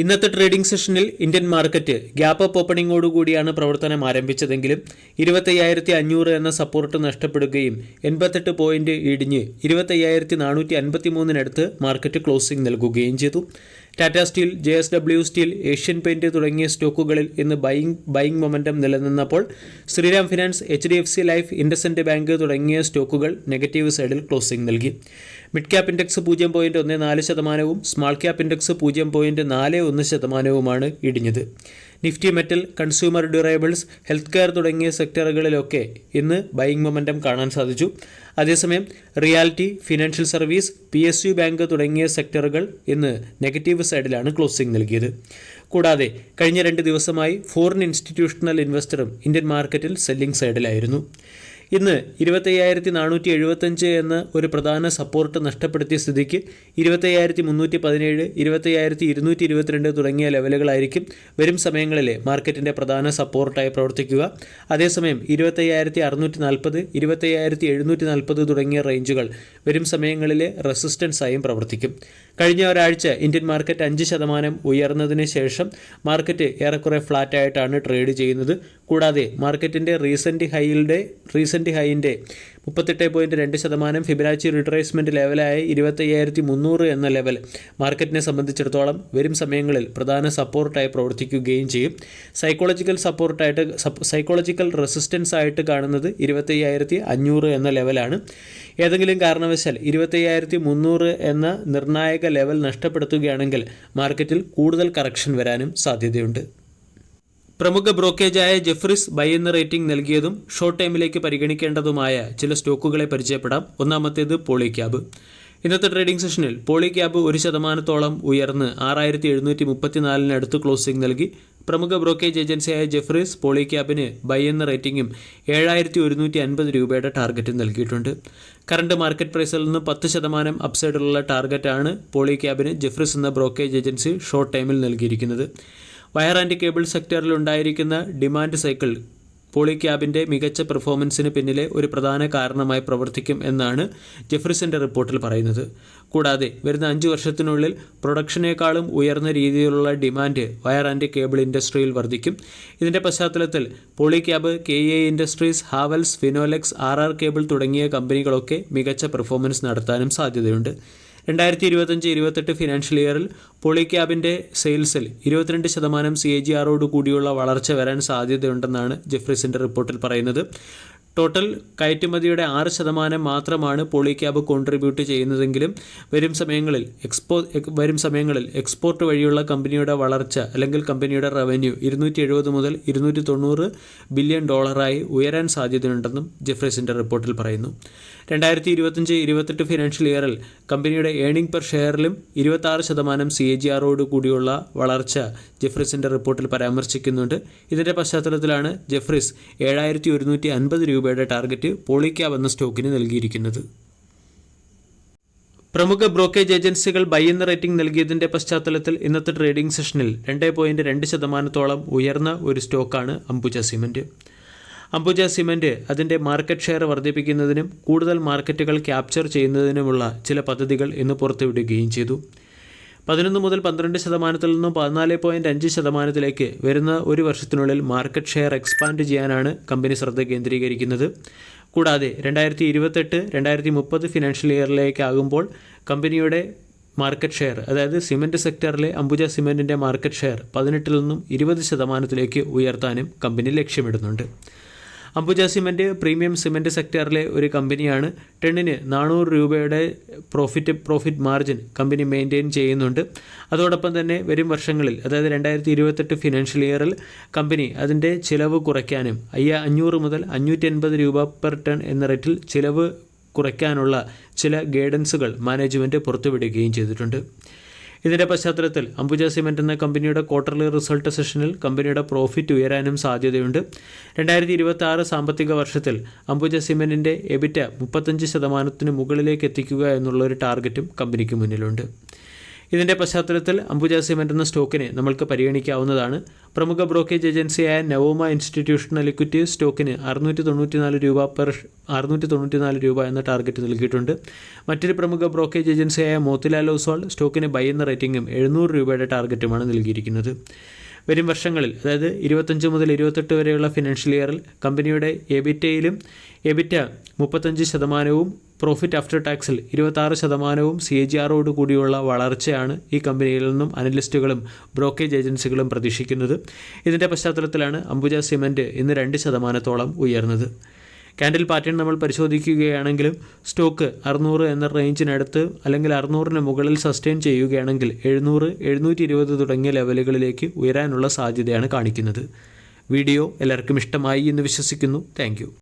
ഇന്നത്തെ ട്രേഡിംഗ് സെഷനിൽ Indian market gap up ഓപ്പണിംഗോടുകൂടിയാണ് പ്രവർത്തനം ആരംഭിച്ചതെങ്കിലും ഇരുപത്തയ്യായിരത്തി അഞ്ഞൂറ് എന്ന സപ്പോർട്ട് നഷ്ടപ്പെടുകയും എൺപത്തെട്ട് പോയിന്റ് ഇടിഞ്ഞ് ഇരുപത്തയ്യായിരത്തി നാനൂറ്റി അൻപത്തി മൂന്നിനടുത്ത് മാർക്കറ്റ് ക്ലോസിംഗ് നൽകുകയും ചെയ്തു. Tata steel J S W steel Asian paint തുടങ്ങിയ സ്റ്റോക്കുകളിൽ ഇന്ന് buying buying momentum നിലനിന്നപ്പോൾ Shriram finance H D F C life IndusInd bank തുടങ്ങിയ സ്റ്റോക്കുകൾ നെഗറ്റീവ് സൈഡിൽ ക്ലോസിംഗ് നൽകി. മിഡ് ക്യാപ് ഇൻഡെക്സ് പൂജ്യം പോയിന്റ് ഒന്ന് നാല് ശതമാനവും സ്മാൾ ക്യാപ് ഇൻഡെക്സ് പൂജ്യം പോയിന്റ് നാല് ഒന്ന് ശതമാനവുമാണ് ഇടിഞ്ഞത്. Nifty metal consumer durables health care തുടങ്ങിയ സെക്ടറുകളിലൊക്കെ ഇന്ന് ബൈയിങ് മൊമെന്റം കാണാൻ സാധിച്ചു. അതേസമയം reality financial service P S U bank തുടങ്ങിയ സെക്ടറുകൾ ഇന്ന് നെഗറ്റീവ് സൈഡിലാണ് ക്ലോസിംഗ് നൽകിയത്. കൂടാതെ കഴിഞ്ഞ രണ്ട് ദിവസമായി ഫോറിൻ ഇൻസ്റ്റിറ്റ്യൂഷണൽ ഇൻവെസ്റ്ററും ഇന്ത്യൻ മാർക്കറ്റിൽ സെല്ലിംഗ് സൈഡിലായിരുന്നു. ഇന്ന് ഇരുപത്തയ്യായിരത്തി നാനൂറ്റി എഴുപത്തഞ്ച് എന്ന ഒരു പ്രധാന സപ്പോർട്ട് നഷ്ടപ്പെടുത്തിയ സ്ഥിതിക്ക് ഇരുപത്തയ്യായിരത്തി മുന്നൂറ്റി പതിനേഴ് ഇരുപത്തയ്യായിരത്തി ഇരുന്നൂറ്റി ഇരുപത്തിരണ്ട് തുടങ്ങിയ ലെവലുകളായിരിക്കും വരും സമയങ്ങളിലെ മാർക്കറ്റിന്റെ പ്രധാന സപ്പോർട്ടായി പ്രവർത്തിക്കുക. അതേസമയം ഇരുപത്തയ്യായിരത്തി അറുന്നൂറ്റി നാൽപ്പത് ഇരുപത്തയ്യായിരത്തി എഴുന്നൂറ്റി നാൽപ്പത് തുടങ്ങിയ റേഞ്ചുകൾ വരും സമയങ്ങളിലെ റെസിസ്റ്റൻസായും പ്രവർത്തിക്കും. കഴിഞ്ഞ ഒരാഴ്ച ഇന്ത്യൻ മാർക്കറ്റ് അഞ്ച് ശതമാനം ഉയർന്നതിന് ശേഷം മാർക്കറ്റ് ഏറെക്കുറെ ഫ്ലാറ്റായിട്ടാണ് ട്രേഡ് ചെയ്യുന്നത്. കൂടാതെ മാർക്കറ്റിന്റെ റീസെന്റ് ഹൈയുടെ റീസെന്റ് ഹൈന്റെ മുപ്പത്തെട്ട് പോയിന്റ് രണ്ട് ശതമാനം ഫിബനാച്ചി റിട്രേസ്മെന്റ് ലെവലായ ഇരുപത്തയ്യായിരത്തി മുന്നൂറ് എന്ന ലെവൽ മാർക്കറ്റിനെ സംബന്ധിച്ചിടത്തോളം വരും സമയങ്ങളിൽ പ്രധാന സപ്പോർട്ടായി പ്രവർത്തിക്കുകയും ചെയ്യും. സൈക്കോളജിക്കൽ സപ്പോർട്ടായിട്ട് സൈക്കോളജിക്കൽ റെസിസ്റ്റൻസ് ആയിട്ട് കാണുന്നത് ഇരുപത്തയ്യായിരത്തി അഞ്ഞൂറ് എന്ന ലെവലാണ് ഏതെങ്കിലും കാരണവശാൽ ഇരുപത്തയ്യായിരത്തി മുന്നൂറ് എന്ന നിർണായക ലെവൽ നഷ്ടപ്പെടുത്തുകയാണെങ്കിൽ മാർക്കറ്റിൽ കൂടുതൽ കറക്ഷൻ വരാനും സാധ്യതയുണ്ട്. പ്രമുഖ ബ്രോക്കേജായ ജെഫ്രിസ് ബൈ എന്ന റേറ്റിംഗ് നൽകിയതും ഷോർട്ട് ടൈമിലേക്ക് പരിഗണിക്കേണ്ടതുമായ ചില സ്റ്റോക്കുകളെ പരിചയപ്പെടാം. ഒന്നാമത്തേത് പോളി ക്യാബ്. ഇന്നത്തെ ട്രേഡിംഗ് സെഷനിൽ പോളി ക്യാബ് ഒരു ശതമാനത്തോളം ഉയർന്ന് ആറായിരത്തി എഴുന്നൂറ്റി മുപ്പത്തിനാലിനടുത്ത് ക്ലോസിംഗ് നൽകി. പ്രമുഖ ബ്രോക്കേജ് ഏജൻസിയായ ജെഫ്രീസ് പോളി ക്യാബിന് ബൈ എന്ന റേറ്റിംഗും ഏഴായിരത്തി ഒരുന്നൂറ്റി അൻപത് രൂപയുടെ ടാർഗറ്റും നൽകിയിട്ടുണ്ട്. കറണ്ട് മാർക്കറ്റ് പ്രൈസിൽ നിന്ന് പത്ത് ശതമാനം അപ്സൈഡിലുള്ള ടാർഗറ്റാണ് പോളി ക്യാബിന് ജെഫ്രീസ് എന്ന ബ്രോക്കേജ് ഏജൻസി ഷോർട്ട് ടൈമിൽ നൽകിയിരിക്കുന്നത്. വയർ ആൻഡ് കേബിൾ സെക്ടറിൽ ഉണ്ടായിരിക്കുന്ന ഡിമാൻഡ് സൈക്കിൾ പോളിക്യാബിന്റെ മികച്ച പെർഫോമൻസിന് പിന്നിലെ ഒരു പ്രധാന കാരണമായി പ്രവർത്തിക്കും എന്നാണ് ജെഫ്രിസിന്റെ റിപ്പോർട്ടിൽ പറയുന്നത്. കൂടാതെ വരുന്ന അഞ്ച് വർഷത്തിനുള്ളിൽ പ്രൊഡക്ഷനേക്കാളും ഉയർന്ന രീതിയിലുള്ള ഡിമാൻഡ് വയർ ആൻഡ് കേബിൾ ഇൻഡസ്ട്രിയിൽ വർദ്ധിക്കും. ഇതിന്റെ പശ്ചാത്തലത്തിൽ Polycab K A industries Havells Finolex R R cable തുടങ്ങിയ കമ്പനികളൊക്കെ മികച്ച പെർഫോമൻസ് നടത്താനും സാധ്യതയുണ്ട്. രണ്ടായിരത്തി ഇരുപത്തഞ്ച് ഇരുപത്തെട്ട് ഫിനാൻഷ്യൽ ഇയറിൽ പോളിക്യാബിന്റെ സെയിൽസിൽ ഇരുപത്തിരണ്ട് ശതമാനം സി എ ജി ആറോട് കൂടിയുള്ള വളർച്ച വരാൻ സാധ്യതയുണ്ടെന്നാണ് ജെഫ്രിസിന്റെ റിപ്പോർട്ടിൽ പറയുന്നത്. ടോട്ടൽ കയറ്റുമതിയുടെ ആറ് ശതമാനം മാത്രമാണ് പോളിക്യാബ് കോൺട്രിബ്യൂട്ട് ചെയ്യുന്നതെങ്കിലും വരും സമയങ്ങളിൽ എക്സ്പോ വരും സമയങ്ങളിൽ എക്സ്പോർട്ട് വഴിയുള്ള കമ്പനിയുടെ വളർച്ച അല്ലെങ്കിൽ കമ്പനിയുടെ റവന്യൂ ഇരുന്നൂറ്റി എഴുപത് മുതൽ ഇരുന്നൂറ്റി തൊണ്ണൂറ് ബില്യൺ ഡോളറായി ഉയരാൻ സാധ്യതയുണ്ടെന്നും ജെഫ്രീസിന്റെ റിപ്പോർട്ടിൽ പറയുന്നു. രണ്ടായിരത്തി ഇരുപത്തഞ്ച് ഇരുപത്തെട്ട് ഫിനാൻഷ്യൽ ഇയറിൽ കമ്പനിയുടെ ഏണിംഗ് പെർ ഷെയറിലും ഇരുപത്താറ് ശതമാനം സി എ ജി ആറോട് കൂടിയുള്ള വളർച്ച ജെഫ്രിസിന്റെ റിപ്പോർട്ടിൽ പരാമർശിക്കുന്നുണ്ട്. ഇതിന്റെ പശ്ചാത്തലത്തിലാണ് ജെഫ്രീസ് ഏഴായിരത്തി ഒരുന്നൂറ്റി അൻപത് രൂപയുടെ ടാർഗറ്റ് പോളിക്യാബ് എന്ന സ്റ്റോക്കിന് നൽകിയിരിക്കുന്നത്. പ്രമുഖ ബ്രോക്കേജ് ഏജൻസികൾ ബൈ എന്ന റേറ്റിംഗ് നൽകിയതിന്റെ പശ്ചാത്തലത്തിൽ ഇന്നത്തെ ട്രേഡിംഗ് സെഷനിൽ രണ്ട് പോയിന്റ് രണ്ട് ശതമാനത്തോളം ഉയർന്ന ഒരു സ്റ്റോക്കാണ് അംബുജ സിമന്റ് അംബുജ സിമന്റ് അതിന്റെ മാർക്കറ്റ് ഷെയർ വർദ്ധിപ്പിക്കുന്നതിനും കൂടുതൽ മാർക്കറ്റുകൾ ക്യാപ്ചർ ചെയ്യുന്നതിനുമുള്ള ചില പദ്ധതികൾ ഇന്ന് പുറത്തുവിടുകയും ചെയ്തു. പതിനൊന്ന് മുതൽ പന്ത്രണ്ട് ശതമാനത്തിൽ നിന്നും പതിനാല് പോയിന്റ് അഞ്ച് ശതമാനത്തിലേക്ക് വരുന്ന ഒരു വർഷത്തിനുള്ളിൽ മാർക്കറ്റ് ഷെയർ എക്സ്പാൻഡ് ചെയ്യാനാണ് കമ്പനി ശ്രദ്ധ കേന്ദ്രീകരിക്കുന്നത്. കൂടാതെ രണ്ടായിരത്തി ഇരുപത്തെട്ട് രണ്ടായിരത്തി മുപ്പത് ഫിനാൻഷ്യൽ ഇയറിലേക്കാകുമ്പോൾ കമ്പനിയുടെ മാർക്കറ്റ് ഷെയർ അതായത് സിമന്റ് സെക്ടറിലെ അംബുജ സിമന്റിന്റെ മാർക്കറ്റ് ഷെയർ പതിനെട്ടിൽ നിന്നും ഇരുപത് ശതമാനത്തിലേക്ക് ഉയർത്താനും കമ്പനി ലക്ഷ്യമിടുന്നുണ്ട്. അംബുജ സിമന്റ് പ്രീമിയം സിമന്റ് സെക്ടറിലെ ഒരു കമ്പനിയാണ്. ടണ്ണിന് നാനൂറ് രൂപയുടെ profit profit margin company maintain ചെയ്യുന്നുണ്ട്. അതോടൊപ്പം തന്നെ വരും വർഷങ്ങളിൽ അതായത് രണ്ടായിരത്തി ഇരുപത്തെട്ട് ഫിനാൻഷ്യൽ ഇയറിൽ കമ്പനി അതിന്റെ ചിലവ് കുറയ്ക്കാനും അയ്യ അഞ്ഞൂറ് മുതൽ അഞ്ഞൂറ്റി അൻപത് രൂപ പെർ ടൺ എന്ന റേറ്റിൽ ചിലവ് കുറയ്ക്കാനുള്ള ചില ഗൈഡൻസുകൾ മാനേജ്മെന്റ് പുറത്തുവിടുകയും ചെയ്തിട്ടുണ്ട്. ഇതിന്റെ പശ്ചാത്തലത്തിൽ അംബുജ സിമെന്റ് എന്ന കമ്പനിയുടെ ക്വാർട്ടർലി റിസൾട്ട് സെഷനിൽ കമ്പനിയുടെ പ്രോഫിറ്റ് ഉയരാനും സാധ്യതയുണ്ട്. രണ്ടായിരത്തി ഇരുപത്തി ആറ് സാമ്പത്തിക വർഷത്തിൽ അംബുജ സിമെന്റിന്റെ എബിറ്റ മുപ്പത്തഞ്ച് ശതമാനത്തിന് മുകളിലേക്ക് എത്തിക്കുക എന്നുള്ള ഒരു ടാർഗറ്റും കമ്പനിക്ക് മുന്നിലുണ്ട്. ഇതിന്റെ പശ്ചാത്തലത്തിൽ അംബുജ സിമെന്റ് എന്ന സ്റ്റോക്കിനെ നമ്മൾക്ക് പരിഗണിക്കാവുന്നതാണ്. പ്രമുഖ ബ്രോക്കേജ് ഏജൻസിയായ നവോമ ഇൻസ്റ്റിറ്റ്യൂഷണൽ ഇക്വിറ്റി സ്റ്റോക്കിന് അറുന്നൂറ്റി തൊണ്ണൂറ്റിനാല് രൂപ പെർ അറുന്നൂറ്റി തൊണ്ണൂറ്റിനാല് രൂപ എന്ന ടാർഗറ്റ് നൽകിയിട്ടുണ്ട്. മറ്റൊരു പ്രമുഖ ബ്രോക്കേജ് ഏജൻസിയായ മോത്തിലാൽ ഓസ്വാൾ സ്റ്റോക്കിന് ബൈ എന്ന റേറ്റിംഗും എഴുന്നൂറ് രൂപയുടെ ടാർഗറ്റുമാണ് നൽകിയിരിക്കുന്നത്. വരും വർഷങ്ങളിൽ അതായത് ഇരുപത്തഞ്ച് മുതൽ ഇരുപത്തെട്ട് വരെയുള്ള ഫിനാൻഷ്യൽ ഇയറിൽ കമ്പനിയുടെ എബിറ്റയിലും എബിറ്റ മുപ്പത്തഞ്ച് ശതമാനവും പ്രോഫിറ്റ് ആഫ്റ്റർ ടാക്സിൽ ഇരുപത്താറ് ശതമാനവും സി എ ജി ആറോട് കൂടിയുള്ള വളർച്ചയാണ് ഈ കമ്പനിയിൽ നിന്നും അനലിസ്റ്റുകളും ബ്രോക്കേജ് ഏജൻസികളും പ്രതീക്ഷിക്കുന്നത്. ഇതിന്റെ പശ്ചാത്തലത്തിലാണ് അംബുജ സിമന്റ് ഇന്ന് രണ്ട് ശതമാനത്തോളം ഉയർന്നത്. കാൻഡിൽ പാറ്റേൺ നമ്മൾ പരിശോധിക്കുകയാണെങ്കിലും സ്റ്റോക്ക് അറുന്നൂറ് എന്ന റേഞ്ചിനടുത്ത് അല്ലെങ്കിൽ അറുന്നൂറിന് മുകളിൽ സസ്റ്റെയിൻ ചെയ്യുകയാണെങ്കിൽ എഴുന്നൂറ് എഴുന്നൂറ്റി ഇരുപത് തുടങ്ങിയ ലെവലുകളിലേക്ക് ഉയരാനുള്ള സാധ്യതയാണ് കാണിക്കുന്നത്. വീഡിയോ എല്ലാവർക്കും ഇഷ്ടമായി എന്ന് വിശ്വസിക്കുന്നു. താങ്ക്